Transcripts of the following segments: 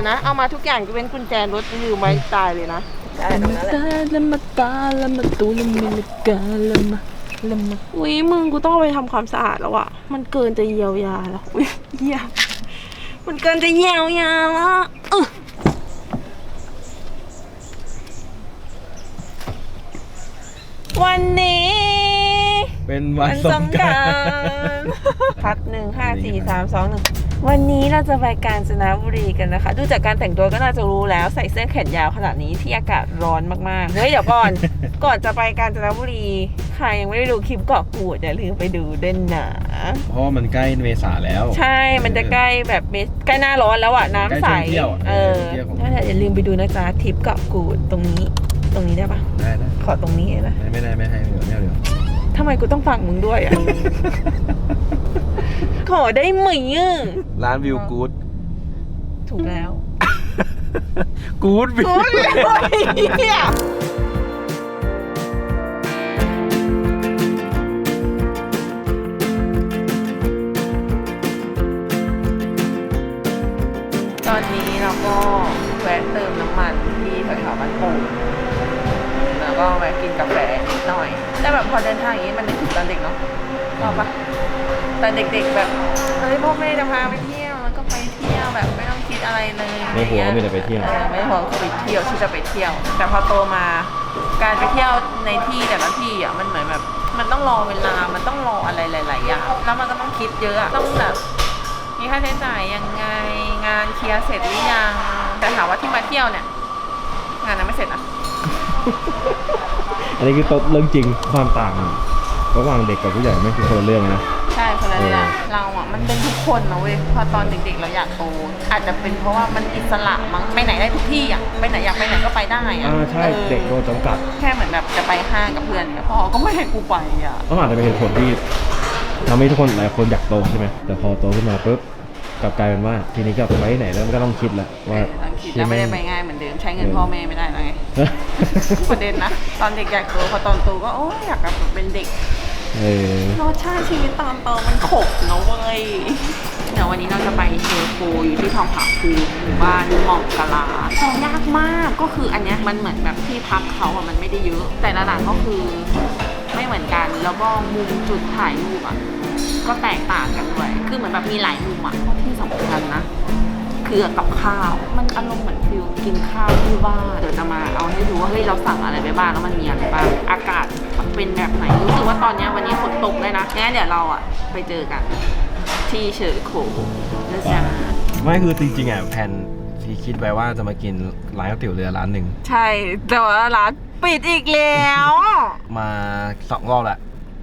ยวนะ เอามาทุกอย่างจะเป็นกุญแจรถลืมไว้ตายเลยนะได้ตรงนั้นแหละ ละมาตาละมาตูละมิลกาละมาละมาอุ้ยมึงกูต้องเอาไปทำความสะอาดแล้วอะมันเกินจะเยียวยาแล้วอุ้ยเหี้ยมันเกินจะเยียวยาแล้วเออวันนี้เป็นวันวันสสงงกกรารานต์พัดหนึ่งห้าสี่สามสองหนึ่ง วันนี้เราจะไปกาญจนบุรีกันนะคะ ดูจากการแต่งตัวก็น่าจะรู้แล้วใส่เสื้อแขนยาวขนาดนี้ที่อากาศร้อนมากๆ เฮ้ยเดี๋ยวก่อน ก่อนจะไปกาญจนบุรีใครยังไม่ได้ดูคลิปเกาะกูดอย่าลืมไปดูด้วยนะเพราะว่ามันใกล้เมษาแล้ว ใช่ มันจะใกล้แบบเมษใกล้หน้าร้อนแล้วอะน้ำใสใกล้ช่วงเที่ยวอะเออเที่ยวของนั่นแหละอย่าลืมไปดูนะจ๊ะทริปเกาะกูดตรงนี้ ตรงนี้ได้ปะได้ได้ขอตรงนี้ได้ปะไม่ไม่ได้ไม่ให้ไม่เอาไม่เอาเดี๋ยวทำไมกูต้องฟังมึงด้วยอะ ขอได้ไหมอะร้านวิวกู๊ดถูกแล้ว กู๊ดวิวโอ้ยเนี่ยตอนนี้เราก็แวะเติมน้ำมันที่แถวๆบ้านโป่งแล้วก็แวะกินกาแฟนิดหน่อย แต่แบบพอเดินทางอย่างนี้มันนึกถึงตอนเด็กเนาะ ชอบปะตอนเด็กๆแบบเฮ้ยพ่อแม่จะพาไปเที่ยวแล้วก็ไปเที่ยวแบบไม่ต้องคิดอะไรเลยไม่หัวมีแต่ไปเที่ยวเออไม่ห่วงไปเที่ยวที่จะไปเที่ยว แต่พอโตมา การไปเที่ยวในที่แต่ละที่อะมันเหมือนแบบมันต้องรอเวลา มันต้องรออะไรหลาย ๆ อย่าง แล้วมันก็ต้องคิดเยอะอะต้องแบบมีค่าใช้จ่ายยังไงงานเคลียร์เสร็จหรือยังแต่ถามว่าที่มาเที่ยวเนี่ยงานนั้นไม่เสร็จนะ อันนี้คือตบเรื่องจริงความต่าง ระหว่างเด็กกับผู้ใหญ่ไม่คือคนละเรื่องนะ ใช่คนละเรื่องเออเราอะมันเป็นทุกคนนะเว้ยพอตอนเด็กๆเราอยากโตอาจจะเป็นเพราะว่ามันอิสระมั้งไปไหนได้ทุกที่อะไปไหนอยากไปไหนก็ไปได้อะอ่าใช่ออเด็กโดนจำกัด แค่เหมือนแบบจะไปห้างกับเพื่อนเนี่ยพ่อก็ไม่ให้กูไปอะก็อาจจะเป็นเหตุผลที่ทำให้ทุกคนหลายคนอยากโตใช่ไหมแต่พอโตขึ้นมาปุ๊บกลับกลายเป็นว่าทีนี้ก็ไปไหนแล้วมันก็ต้องคิดแล้วว่าบางทีก็ไม่ได้ไปง่ายเหมือนเดิมใช้เงินพ่อแม่ไม่ได้แล้วไง ประเด็นนะ ตอนเด็กอยากโตพอตอนโตก็โอ้ยอยากกลับมาเป็นเด็ก เออรสชาติชีวิตตอนโตมันขบเนะเว้ยเดี๋ยววันนี้เราจะไปเชลโคอยู่ที่ทองผาภูมิหมู่บ้านหม่องกะลาจองยากมากก็คืออันเนี้ยมันเหมือนแบบที่พักเขาอะมันไม่ได้เยอะ แต่ละหลังก็คือไม่เหมือนกัน แล้วก็มุมจุดถ่ายรูปอะก็แตกต่างกันด้วย คือเหมือนแบบมีหลายมุมอะที่สำคัญนะ คือกับข้าว มันอารมณ์เหมือนฟิลกินข้าวที่บ้านเดี๋ยวจะมาเอาให้ดูว่าเฮ้ยเราสั่งอะไรไปบ้างแล้วมันมีอะไรบ้างอากาศเป็นแบบไหนรู้สึกว่าตอนเนี้ยวันนี้ฝนตกเลยนะงั้นเดี๋ยวเราอะไปเจอกันที่เชอร์โคนะจ๊ะไม่คือจริงๆอะแผนที่คิดไว้ว่าจะมากินร้านก๋วยเตี๋ยวเรือร้านหนึ่งใช่ แต่ว่าร้านปิดอีกแล้ว มาสองรอบแหละ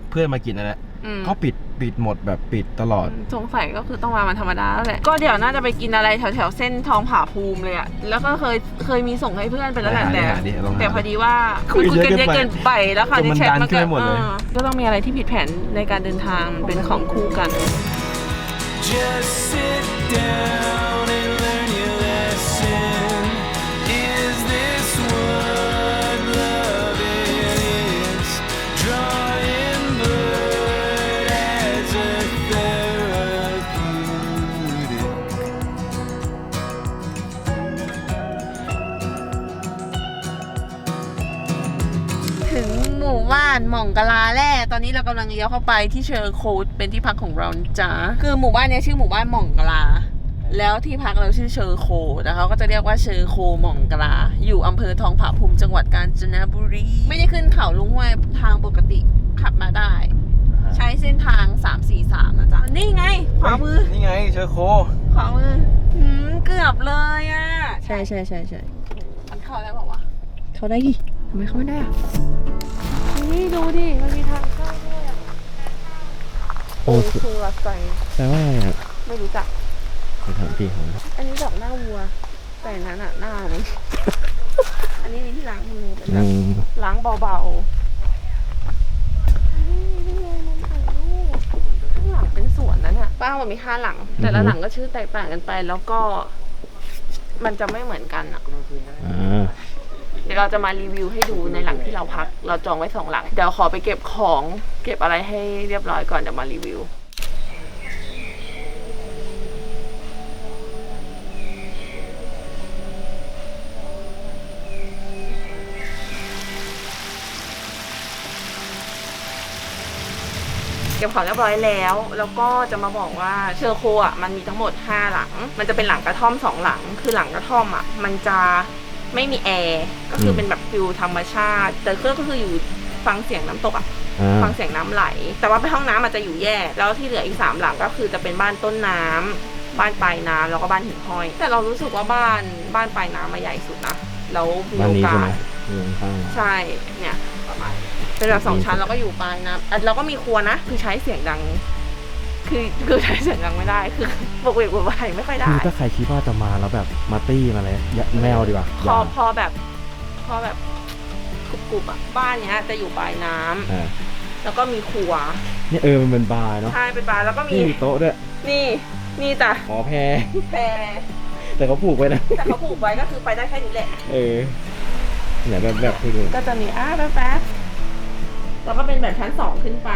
เพื่อนมากินนั่นแหละอืมก็ปิด ปิดหมดแบบปิดตลอด สงสัยก็คือต้องมาวันธรรมดาแล้วแหละก็เดี๋ยวน่าจะไปกินอะไรแถวๆเส้นทองผาภูมิเลยอะแล้วก็เคยเคยมีส่งให้เพื่อนไปแล้วแหละหาดิแต่หาดิลองหาแต่พอดีว่าคุยคุยกันเยอะเยอะเกิเกินนไปไปแล้วค่ะจนมัที่นแชทดันมันขึ้ก็นไปหมดเลยเออก็ต้องมีอะไรที่ผิดแผนในการเดินทางมันเป็นของคู่กัน Just sit down านหม่องกะลาแร่ตอนนี้เรากำลังเลี้ยวเข้าไปที่เชอร์โคดเป็นที่พักของเรานะจ้าคือหมู่บ้านเนี้ยชื่อหมู่บ้านหม่องกะลา แล้วที่พักเราชื่อเชอร์โคแต่เขาก็จะเรียกว่าเชอร์โคหม่องกะลา อยู่อำเภอทองผาภูมิจังหวัดกาญจนบุรี ไม่ได้ขึ้นเขาลุงห้วยทางปกติขับมาได้ ใช้เส้นทาง 343นะจ๊ะนี่ไงขวามือนี่ไงเชอร์โคขวามือหืมเกือบเลยอะใช่ใช่ใช่ใช่มันเข้าได้เปล่าวะเข้าได้ดิทำไมเข้าไม่ได้อะ นี่ดูดิ มันมีทางเข้าด้วยอะโอ้โอ้ชูรัสไซแปลว่าอะไรอะไม่รู้จัก ไปถามพี่เขาอันนี้ดอกหน้าวัว แต่อันนั้นอะหน้ามัน อันนี้มีที่ล้างมือเป็นแบนั่บงล้างเบาๆนี่นี่ไงมันถ่ายรูปข้างหลังเป็นสวนนั้นอะบ้านมันมีห้าหลัง แต่ละหลังก็ชื่อแตกต่างกันไป แล้วก็ มันจะไม่เหมือนกันอะอ่า เดี๋ยวเราจะมารีวิวให้ดูในหลังที่เราพัก เราจองไว้สองหลัง เดี๋ยวขอไปเก็บของ เก็บอะไรให้เรียบร้อยก่อนเดี๋ยวมารีวิวเก็บของเรียบร้อยแล้ว แล้วก็จะมาบอกว่าเชอร์โคอะมันมีทั้งหมด 5 หลัง มันจะเป็นหลังกระท่อม 2 หลัง คือหลังกระท่อมอะ มันจะ ไม่มีแอร์ก็คือเป็นแบบฟิลธรรมชาติ แต่ก็คืออยู่ฟังเสียงน้ำตกอะอ่าฟังเสียงน้ำไหล แต่ว่าไปห้องน้ำมันจะอยู่แยกแล้วที่เหลืออีกสามหลังก็คือจะเป็นบ้านต้นน้ำบ้านปลายน้ำแล้วก็บ้านหิ่งห้อย แต่เรารู้สึกว่าบ้านบ้านปลายน้ำมาใหญ่สุดนะแล้วมีบ้านโอนี้กาใช่ไหมสอยู่ข้างๆใช่เนี่ยประมาณนี้เป็นแบบสองชั้นแล้วก็อยู่ปลายน้ำอะเราก็มีครัวนะคือใช้เสียงดัง คือคือใช้เสียงดังไม่ได้คือปกเวกปกไหวไม่ค่อยได้ คือถ้าใครคิดว่าจะมาแล้วแบบมาตี้มาอะไรอย่าไม่เอาดีกว่าพอพอแบบ พอแบบกรุบๆอะบ้านเนี้ยจะอยู่ปลายน้ำอ่าแล้วก็มีครัวเนี่ยเออมันเป็นบาร์เนาะใช่เป็นบาร์แล้วก็มีนี่มีโต๊ะด้วยนี่ นี่จ้ะหอแพรแพรแต่เขาผูกไว้นะ แต่เขาผูกไว้ก็คือไปได้แค่นี้แหละ เออไหนแบบแบบให้ดูก็จะมีอ้าแป๊บๆแล้วก็เป็นแบบชั้นสองขึ้นไป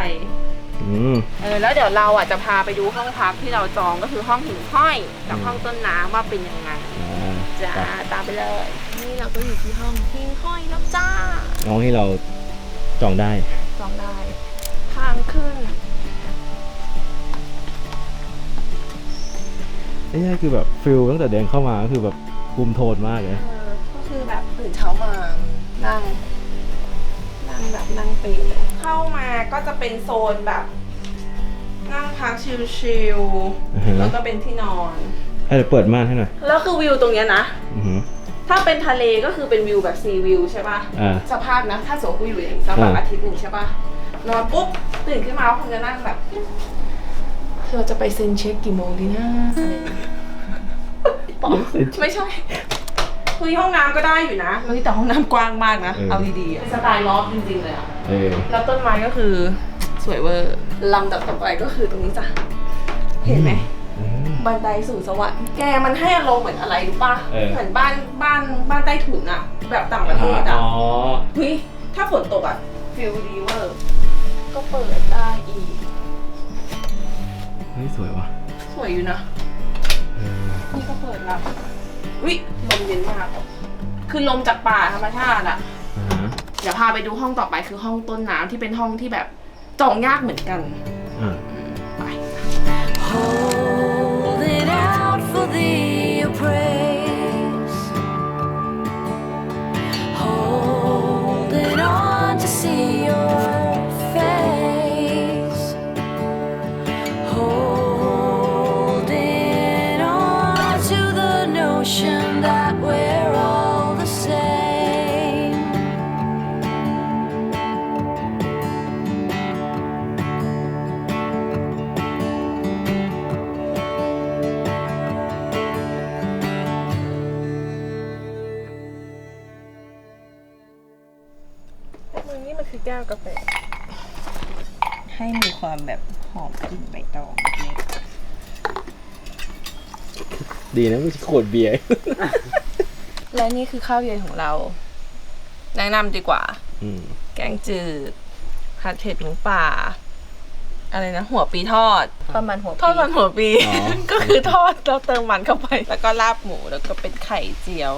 อืม เออแล้วเดี๋ยวเราอะจะพาไปดูห้องพักที่เราจองก็คือห้องหิ่งห้อยกับอืมห้องต้นน้ำว่าเป็นยังไงอ่าจ้าไปตามไปเลย นี่เราก็อยู่ที่ห้องหิ่งห้อยแล้วจ้าน้องที่เราจองได้ จองได้ทางขึ้นไม่ใช่คือแบบฟิลตั้งแต่เดินเข้ามาก็คือแบบคุมโทนมากเลยเออก็คือแบบตื่นเช้ามานั่งนั่งแบบนั่งเปร เข้ามาก็จะเป็นโซนแบบ นั่งพักชิลอือฮึ ๆแล้วก็เป็นที่นอน ให้เดี๋ยวเปิดม่านให้หน่อยแล้วคือวิวตรงเนี้ยนะ อือหือ ถ้าเป็นทะเลก็คือเป็นวิวแบบซีวิวใช่ป่ะ อ่าสภาพนะ ถ้าสมมติกูอยู่อย่างนี้สักแบบอ่า อาทิตย์หนึ่งใช่ป่ะ นอนปุ๊บ ตื่นขึ้นมาก็คงจะนั่งแบบ เราจะไปเซ็นเช็คกี่โมงดีนะอะไรอย่างเงี้ยปอไม่ใช่คือห้องน้ำก็ได้อยู่นะเฮ้ยแต่ห้องน้ำกว้างมากนะ เอาดีๆอะสไตล์ลอฟจริงๆเลยอะเออ แล้วต้นไม้ก็คือสวยเวอร์ลำดับต่อไปก็คือตรงนี้จ้ะ เห็นไหมอืมบันไดสู่สวรรค์แกมันให้อารมณ์เหมือนอะไรรู้ป่ะเออเหมือนบ้านบ้านบ้านใต้ถุนอะแบบต่างประเทศอะอ๋อเฮ้ยถ้าฝนตกอะฟิลดีเวอร์ก็เปิดได้อีกเฮ้ยสวยว่ะสวยอยู่นะเออนี่ก็เปิดแล้ววิลมเย็นมากคือลมจากป่าธรรมชาติอะอ่าฮะ เดี๋ยวพาไปดูห้องต่อไปคือห้องต้นน้ำที่เป็นห้องที่แบบจองยากเหมือนกัน อ หอมกลิ่นใบตองเล็กดีนะไม่ใช่ขวดเบียร์ และนี่คือข้าวเย็นของเรา แนะนำดีกว่า อืมแกงจืดผัดเผ็ดหมูป่า อะไรนะ หัวปีทอดทอดมันหัวทอดมันหัวปีอ๋อก็คือทอดแล้วเติมมันเข้าไป แล้วก็ลาบหมูแล้วก็เป็นไข่เจียว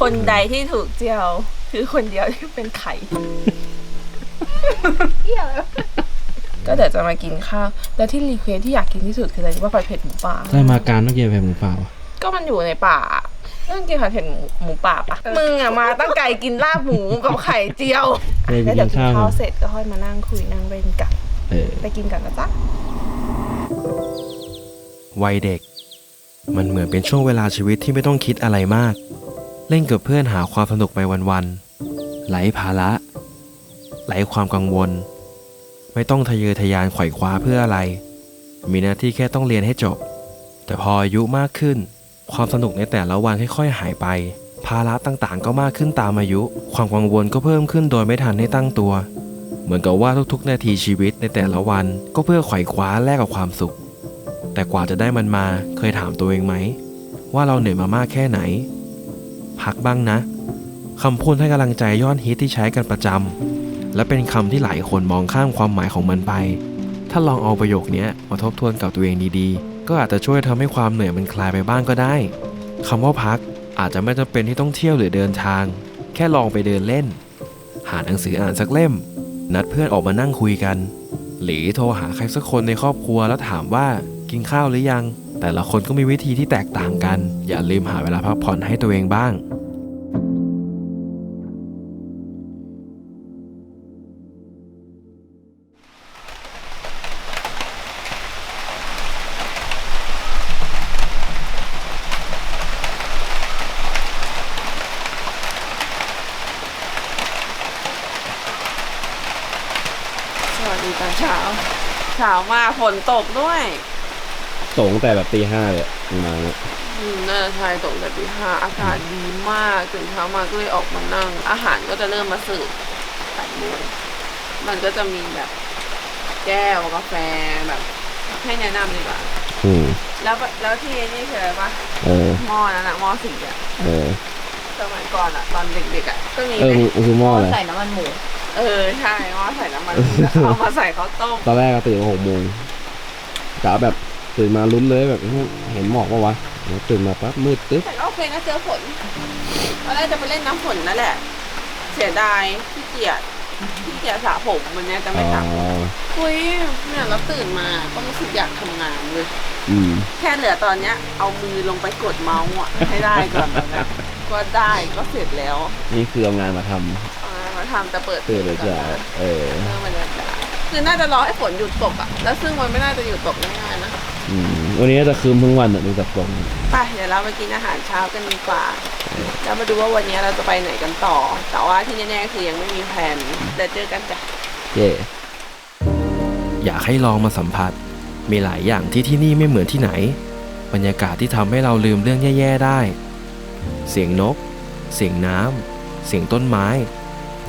คนใดที่ถูกเจียว คือคนเดียวที่เป็นไข่ก็ เดี๋ยวจะมากินข้าวแล้วที่รีเควสที่อยากกินที่สุดคืออะไรรู้ว่าผัดเผ็ดหมูป่า ได้มาการต้องกินแผ่นหมูเปล่าอะก็มันอยู่ในป่าต้องกินผัดเผ็ดหมูหมูป่าปะมึงอะมาตั้งไกลกินลาบหมูกับไข่เจียวไปไปแล้วกิเดี๋ยนวกินข้าวข้าวกันเสร็จก็ค่อยมานั่งคุยนั่งเล่นกันเออไปกินกันนะจ๊ะ วัยเด็ก มันเหมือนเป็นช่วงเวลาชีวิตที่ไม่ต้องคิดอะไรมาก เล่นกับเพื่อนหาความสนุกไปวันๆไหลภาระไหลความกังวล ไม่ต้องทะเยอทะยานไขว่คว้าเพื่ออะไร มีหน้าที่แค่ต้องเรียนให้จบ แต่พออายุมากขึ้น ความสนุกในแต่ละวันค่อยๆ หายไป ภาระต่างๆ ก็มากขึ้นตามอายุ ความกังวลก็เพิ่มขึ้นโดยไม่ทันให้ตั้งตัว เหมือนกับว่าทุกๆ นาทีชีวิตในแต่ละวันก็เพื่อไขว่คว้าแลกกับความสุข แต่กว่าจะได้มันมาเคยถามตัวเองไหม ว่าเราเหนื่อยมามากแค่ไหน พักบ้างนะคำพูดให้กำลังใจยอดฮิตที่ใช้กันประจำ และเป็นคำที่หลายคนมองข้ามความหมายของมันไป ถ้าลองเอาประโยคนี้มาทบทวนกับตัวเองดีๆ ก็อาจจะช่วยทำให้ความเหนื่อยมันคลายไปบ้างก็ได้คำว่าพักอาจจะไม่จำเป็นที่ต้องเที่ยวหรือเดินทาง แค่ลองไปเดินเล่น หาหนังสืออ่านสักเล่ม นัดเพื่อนออกมานั่งคุยกัน หรือโทรหาใครสักคนในครอบครัวแล้วถามว่ากินข้าวหรือยัง แต่ละคนก็มีวิธีที่แตกต่างกัน อย่าลืมหาเวลาพักผ่อนให้ตัวเองบ้าง ตอนเช้าเช้ามาฝนตกด้วยตกตั้งแต่แบบตีห้าเลยมาเนี่ยอืมน่าจะใช่ตกแต่ตีห้าอากาศดีมากตื่นเช้ามาก็เลยออกมานั่ง อาหารก็จะเริ่มมาเสิร์ฟแปดโมงมันก็จะมีแบบแก้วกาแฟแบบ ให้แนะนำดีกว่าอืมแล้วแล้วที่นี่คืออะไรปะเออหม้อนั่นอะหม้อสีอะเออสมัยก่อนอะตอนเด็กๆอะก็มีเออมันมันคือหม้ออะไรใส่น้ำมันหมู เออใช่หม้อใส่น้ำมันหมูแล้วเอามาใส่ข้าวต้มตอนแรกก็ตื่นมาหกโมงกะแบบตื่นมาลุ้นเลยแบบเห็นหมอกปะวะเดี๋ยวตื่นมาปั๊บมืดตึ๊บแต่ก็โอเคนะเจอฝนตอนแรกจะไปเล่นน้ำฝนนั่นแหละ เสียดายขี้เกียจขี้เกียจสระผมวันเนี้ยจะอ๋ไม่สระอคุยเนี่ยเราตื่นมาก็รู้สึกอยากทำงานเลยอืมแค่เหลือตอนเนี้ย เอามือลงไปกดเมาส์อะให้ได้ก่อนแบบนั้นก็ได้ก็เสร็จแล้ว นี่คือเอางานมาทำเอา มาทำแต่เปิดตื่นเลยก่จ้ะอนนะเออเรื่องบรรยากาศคือน่าจะรอให้ฝนหยุดตกอะ แล้วซึ่งมันไม่น่าจะหยุดตกง่ายๆนะ อืมวันนี้จะคืมทั้งวันอะดูจากตรงไปเดี๋ยวเราไปกินอาหารเช้ากันดีกว่า แล้วมาดูว่าวันนี้เราจะไปไหนกันต่อ แต่ว่าที่แน่ๆคือยังไม่มีแผนเดี๋ยวเจอกันจ้ะ เย่อยากให้ลองมาสัมผัส มีหลายอย่างที่ที่นี่ไม่เหมือนที่ไหน บรรยากาศที่ทำให้เราลืมเรื่องแย่ๆได้ เสียงนก เสียงน้ำเสียงต้นไม้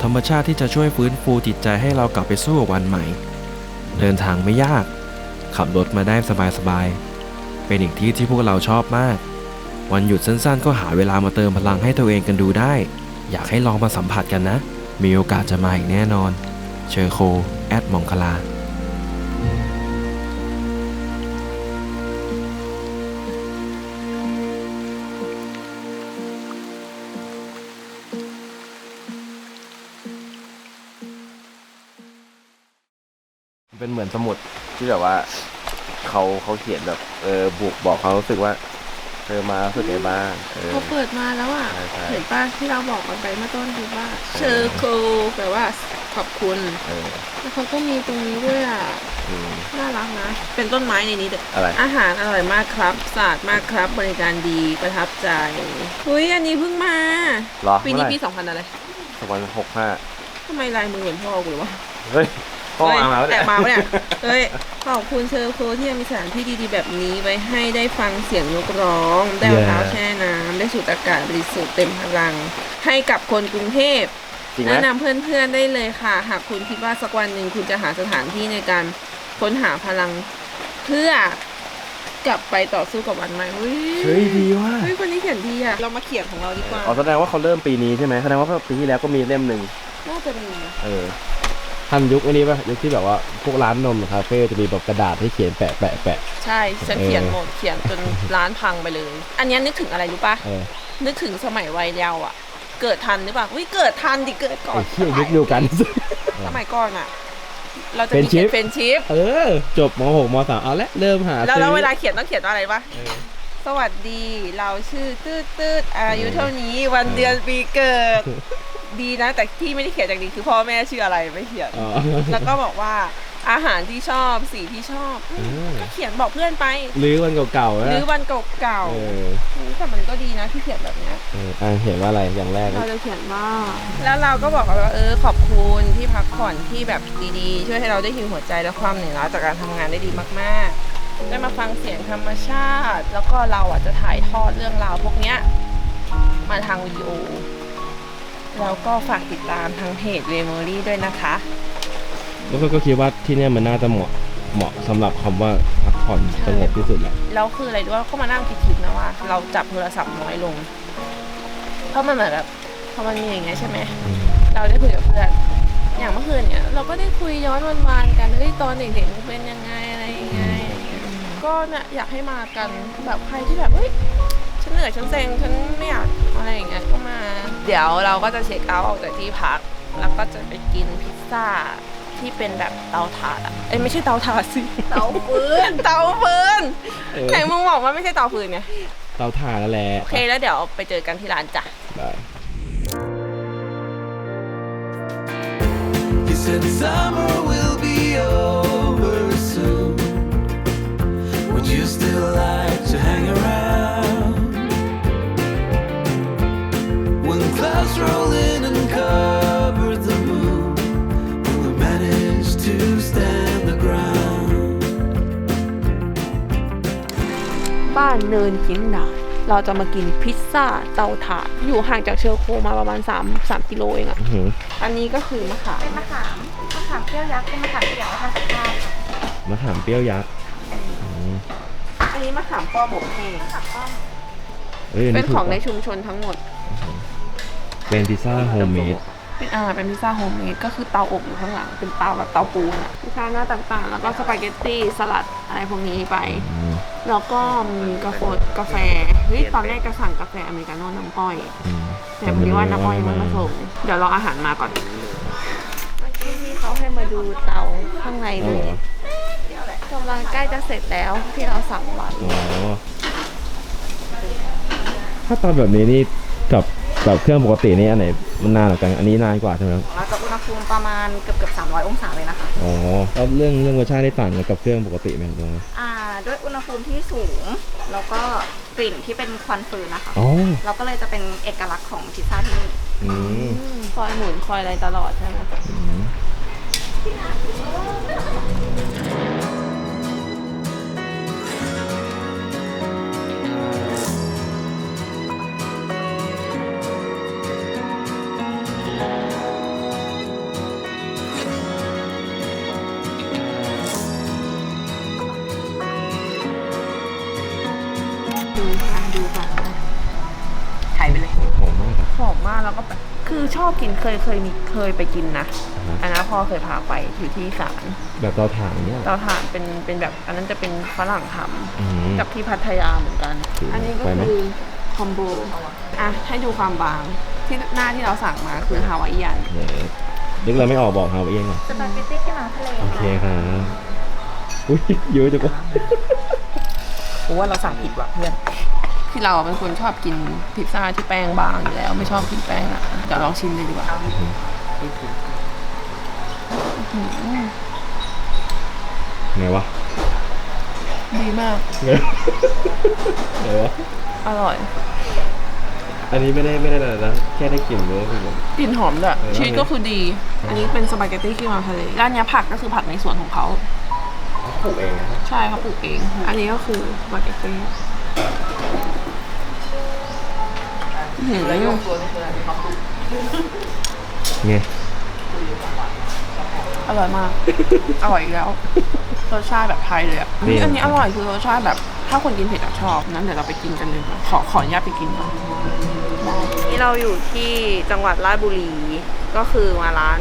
ธรรมชาติที่จะช่วยฟื้นฟูจิตใจให้เรากลับไปสู้กับวันใหม่ เดินทางไม่ยาก ขับรถมาได้สบายๆ เป็นอีกที่ที่พวกเราชอบมาก วันหยุดสั้นๆ ก็หาเวลามาเติมพลังให้ตัวเองกันดูได้ อยากให้ลองมาสัมผัสกันนะ มีโอกาสจะมาอีกแน่นอน เชอโค แอดมองคลา สมุดที่แบบว่าเขาเขาเขียนแบบเออบุกบอกเขารู้สึกว่าเธอมารู้สึกไงบ้างเออเขาเปิดมาแล้วอะ ใช่ใช่ เห็นป่ะที่เราบอกกันไปเมื่อต้นคือว่าเชอร์โคแปลว่าขอบคุณ เออแล้วเขาก็มีตรงนี้ด้วยอะ อืม น่ารักนะ เป็นต้นไม้ในนี้เด็อะไร อาหารอร่อยมากครับสะอาดมากครับ บริการดีประทับใจอุ้ยอันนี้เพิ่งมา เหรอปีนี้เมื่อไหร่ปีสองพันอะไรสองพันหกห้าทำไมลายมือเหมือนพ่อกูเลยวะ เฮ้ย พ่อเอามาแล้วแต่เนี่ยมาปะเนี่ย เฮ้ย ขอบคุณเชอร์โคที่ยังมีสถานที่ดีๆแบบนี้ไว้ให้ได้ฟังเสียงนกร้อง ได้รองเท้าแช่น้ำได้สูดอากาศบริสุทธิ์เต็มพลัง ให้กับคนกรุงเทพจริงไหมแนะนำเพื่อนๆได้เลยค่ะ หากคุณคิดว่าสักวันหนึ่งคุณจะหาสถานที่ในการค้นหาพลัง เพื่อกลับไปต่อสู้กับวันใหม่เฮ้ยเฮ้ยดีว่ะเฮ้ยคนนี้เขียนดีอะเรามาเขียนของเราดีกว่าอ๋อแสดงว่าเขาเริ่มปีนี้ใช่ไหมแสดงว่าปีที่แล้วก็มีเล่มหนึ่งน่าจะมีเออ ทันยุคอันนี้ป่ะยุคที่แบบว่าพวกร้านนมคาเฟ่จะมีแบบกระดาษให้เขียนแปะแปะแปะใช่ฉันเขียนหมดเขียนจนร้านพังไปเลย อันนี้นึกถึงอะไรรู้ปะเออนึกถึงสมัยวัยเยาว์อะ เกิดทันหรือเปล่าอุ้ยเกิดทันดิเกิดก่อไอ้นเชี่ยยุคเดียวกันสมัยก่อนอะเราจะเป็นมีชิปเป็นชิป เออ จบม .6 ม .3 เอาละเริ่มหา แล้วแล้วซื้อเวลาเขียนต้องเขียนว่าอะไรปะสวัสดี เราชื่อตืดตืดอายุเท่านี้วันเดือนปีเกิด ดีนะ แต่ที่ไม่ได้เขียนอย่างดีคือพ่อแม่ชื่ออะไรไม่เขียน อ๋อ แล้วก็บอกว่าอาหารที่ชอบสีที่ชอบเออก็เขียนบอกเพื่อนไปหรือวันเก่าๆหนะรือวันเก่าเออๆแต่มันก็ดีนะที่เขียนแบบเนี้ย เอออะเห็นว่าอะไรอย่างแรกเราจะเขียนว่า แล้วเราก็บอกเขาว่าเออขอบคุณที่พักผ่อนที่แบบดีๆ ช่วยให้เราได้หิวหัวใจและความเหนื่อยล้าจากการทำงานได้ดีมากๆ ได้มาฟังเสียงธรรมชาติ แล้วก็เราอะจะถ่ายทอดเรื่องราวพวกเนี้ยมาทางวิดีโอ แล้วก็ฝากติดตามทางเพจเรม o รี่ด้วยนะคะ แล้วก็ก็คิดว่าที่เนี่ยมันน่าจะเหมาะเหมาะสำหรับคำว่าพักผ่อนสงบที่สุดแหละแล้วคืออะไรด้วยก็มานั่งคิดๆนะว่า เราจับโทรศัพท์น้อยลง เพราะมันเหมือนแบบพอมันมีอย่างเงี้ยใช่ไหม เราได้คุยกับเพื่อน อย่างเมื่อคืนเนี่ย เราก็ได้คุยย้อนวันๆกันเฮ้ยตอนเด็กๆเป็นยังไงอะไรยังไงอะไรเงี้ยก็เนี่ยอยากให้มากันแบบใครที่แบบเฮ้ยฉัน เหนื่อยฉันเซ็งฉันไม่อยากอะไรอย่างเงี้ยก็มา เดี๋ยวเราก็จะเช็คเอาท์ออกจากที่พัก แล้วก็จะไปกินพิซซ่าที่ที่เป็นแบบเตาถ่านอะเอ้ยไม่ใช่เตาถ่านสิ เตาฟืน เตาฟืนเออ ไหนมึงบอกว่าไม่ใช่เตาฟืนไง เตาถ่านนั่นแหละโอเคแล้วเดี๋ยวไปเจอกันที่ร้านจ้ะ ได้ He said summer will be over soon. Would you still like เนินจินดาเราจะมากินพิซซ่าเตาถ่านอยู่ห่างจากเชลโคมาประมาณ 3 3กิโลเองอะอื้อหืออันนี้ก็คือมะขามมะขาม มะขามเปรี้ยวยักษ์ เป็นมะขามเขียวค่ะสิบห้ามะขามเปรี้ยวยักษ์อืมอันนี้มะขามป้อมอบแห้งมะขามป้อมเอ้ยอัเป็นของถูกในปะชุมชนทั้งหมด เป็นพิซซ่าโฮมเมดเป็นอ่าเป็นพิซซ่าโฮมเมดก็คือเตาอบอยู่ข้างหลัง เป็นเตาแบบเตาปูนอะพิซซ่าหน้าต่างๆ แล้วก็สปาเกตตี้สลัดอะไรพวกนี้ไป แล้วก็มีกาแฟกาแฟเฮ้ยตอนแรกก็สั่งกาแฟอเมริกาโน่น้ำอ้อย แต่พอดีว่าน้ำอ้อยยังไม่มาส่งเดี๋ยวรออาหารมาก่อนเมื่อกี้พี่เขาให้มาดูเตาข้างในเอาเลเหรยอกำลังใกล้จะเสร็จแล้วที่เราสั่งไว้อ๋อถ้าตอนแบบนี้นี่กับกับเครื่องปกตินี่อันไหนมันนานกว่ากันอันนี้นานกว่าใช่ไหมครับเราจะอุณหภูมิประมาณเกือบเกือบสามร้อยองศาเลยนะคะอ๋อแล้วเรื่องเรื่องรสชาติได้ต่างกันกับเครื่องปกติไหมตรงนี้อ่า ด้วยอุณหภูมิที่สูง แล้วก็กลิ่นที่เป็นควันฟืนนะคะอ๋อเราก็เลยจะเป็นเอกลักษณ์ของพิซซ่าที่นี่อืมคอยหมุนคอยอะไรตลอดใช่ไหมอืม อชอบกินเคยเคยมีเคยไปกินนะอ่าฮะอันนั้นพ่อเคยพาไปอยู่ที่ศาลแบบเตาถ่านเนี่ย เราทานเป็นเป็นแบบอันนั้นจะเป็นฝรั่งทอืมำกับที่พัทยาเหมือนกันถืออัอันนี้ก็ไปไหม คือคอมโบอะให้ดูความบางที่หน้าที่เราสั่งมาคือฮาวายเอียนเดี๋ยวนึกเราไม่ออกบอกเราเองเหรอสปาเกตตี้ที่น้ำทะเลโอเคครับอุ้ยเยอะจังวะ กูว่าเราสั่งผิดว่ะเพื่อน คือเราเป็นคนชอบกินพิซซ่าที่แป้งบางอยู่แล้ว ไม่ชอบกินแป้งหนะเดี๋ยวลองชิมเลยดีกว่าไงวะดีมากไงไงวะอร่อย อันนี้ไม่ได้ไม่ได้อะไรนะแค่ได้กลิ่นก็คือแบบกลิ่นหอมด้วยเออชีสก็คือดี อันนี้เป็นสปาเกตตี้ขี้เมาทะเลร้านเนี้ยผักก็คือผักในสวนของเขาปลูกเองนะใช่เขาปลูกเอง อันนี้ก็คือสปาเกตตี้ อื้อหือไงอร่อยมาก อร่อยอีกแล้ว รสชาติแบบไทยเลยอะนี่ อันนี้อร่อยคือรสชาติแบบ ถ้าคนกินเผ็ดอะชอบ นั้นเดี๋ยวเราไปกินกันเลยค่ะขอขออนุญาตไปกินก่อนนี่เราอยู่ที่จังหวัดราชบุรี ก็คือมาร้าน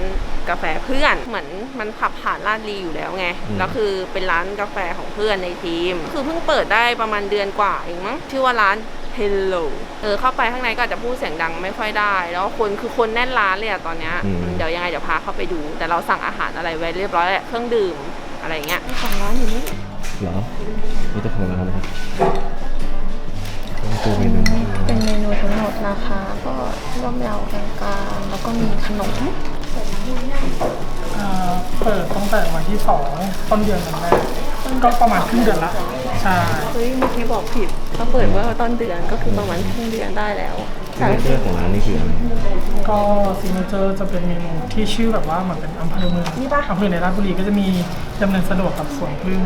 กาแฟเพื่อนเหมือนมันขับผ่านลาดลีอยู่แล้วไงแล้วคือเป็นร้านกาแฟของเพื่อนในทีม คือเพิ่งเปิดได้ประมาณเดือนกว่าเองมั้งชื่อว่าร้าน Hello เออเข้าไปข้างในก็อาจจะพูดเสียงดังไม่ค่อยได้ แล้วคนคือคนแน่นร้านเลยอะตอนเนี้ยอืม เดี๋ยวยังไงเดี๋ยวพาเข้าไปดู แต่เราสั่งอาหารอะไรไว้เรียบร้อยแล้วเครื่องดื่มอะไรอย่างเงี้ยของร้านอยู่นี่ เหรอนี่เจ้าของร้านนะครับตัวเมนูเป็นเมนูทั้งหมดนะคะก็ร่วมเรากลางๆแล้วก็มีขนมเอ่อเปิดตั้งแต่วันที่สองต้นเดือนนั้นแรกก็ประมาณครึ่งเดือนละใช่ เฮ้ยเมื่อกี้บอกผิด เขาเปิดเมื่อต้นเดือนก็คือประมาณครึ่งเดือนได้แล้วซิกเนเจอร์ของร้านนี่คืออะไรก็ซิกเนเจอร์จะเป็นเมนูที่ชื่อแบบว่าเหมือนเป็นอำเภอเมืองนี่ป่ะอำเภอในราชบุรีก็จะมีดำเนินสะดวกกับสวนพึ่ง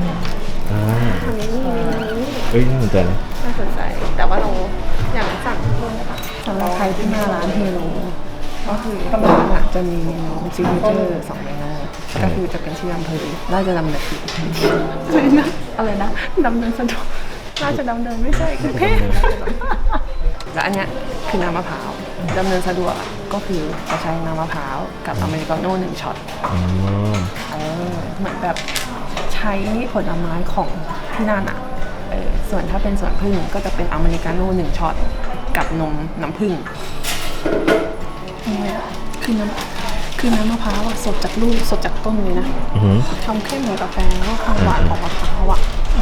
อ่าอันนี้นี่อันนี้นี่เอ้ยน่าสนใจนะน่าสนใจ แต่ว่าเราอยากสั่งเพิ่มนะคะสำหรับใครที่มาร้านเฮโลก็คือร้านอะจะมีเมนูซิกเนเจอร์สองเมนูก็คือจะเป็นชื่ออำเภอราชดำเนินอะไรนะอะไรนะดำเนินสะดวก ราชดำเนินไม่ใช่กรุงเทพและอันเนี้ยคือน้ำมะพร้าวดำเนินสะดวกอะก็คือจะใช้น้ำมะพร้าวกับอเมริกาโน่หนึ่งช็อตอ๋อเออเหมือนแบบใช้ผลไม้ของที่นั่นอะเออส่วนถ้าเป็นส่วนพึ่งก็จะเป็นอเมริกาโน่หนึ่งช็อตกับนมน้ำผึ้งนี่คือน้ำคือน้ำมะพร้าวอะสดจากลูกสดจากต้นเลยนะอือหือทำเข้มเหมือนกาแฟแล้วก็ความหวานของมะพร้าวอะ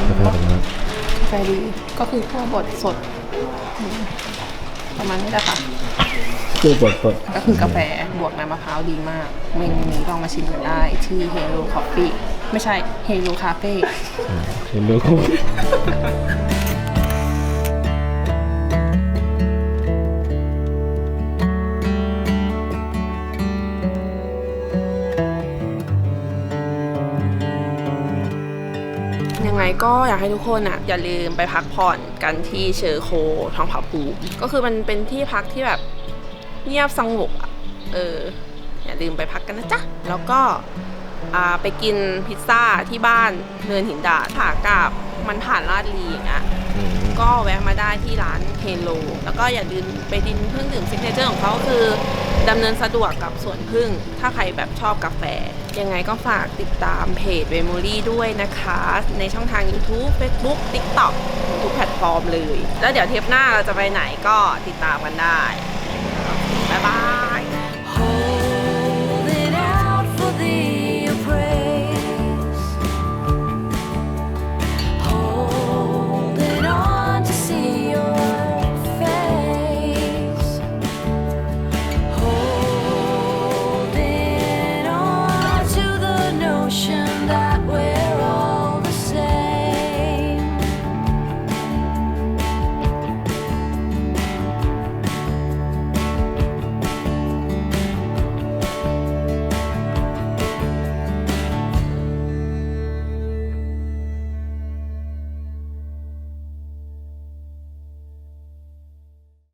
กาแฟเป็นไงกาแฟ ดีก็คือคั่วบดสดอืมประมาณนี้แหละค่ะคู่บดสดก็คือกาแฟบวกน้ำมะพร้าวดีมากเมนูนี้ลองมาชิมกันได้ที่ Hello Coffee ไม่ใช่ Hello Cafe เห็นดูคู่ยังไก็อยากให้ทุกคนอะอย่าลืมไปพักผ่อนกันที่เชอร์โคทองผาภูมิก็คือมันเป็นที่พักที่แบบเงียบสงบอะเอออย่าลืมไปพักกันนะจ๊ะ แล้วก็อ่าไปกินพิซซ่าที่บ้านเนินหินดาดขากลับมันผ่านลาดลีอย่างเงี้ยก็แวะมาได้ที่ร้านเฮโล แล้วก็อย่าลืมไปดินเครื่องดื่มซิกเนเจอร์ของเขาคือดำเนินสะดวกกับสวนพึ่ง ถ้าใครแบบชอบกาแฟ ยังไงก็ฝากติดตามเพจ Memory ด้วยนะคะ ในช่องทาง YouTube Facebook TikTok ทุกแพลตฟอร์มเลย แล้วเดี๋ยวเทปหน้าเราจะไปไหนก็ติดตามกันได้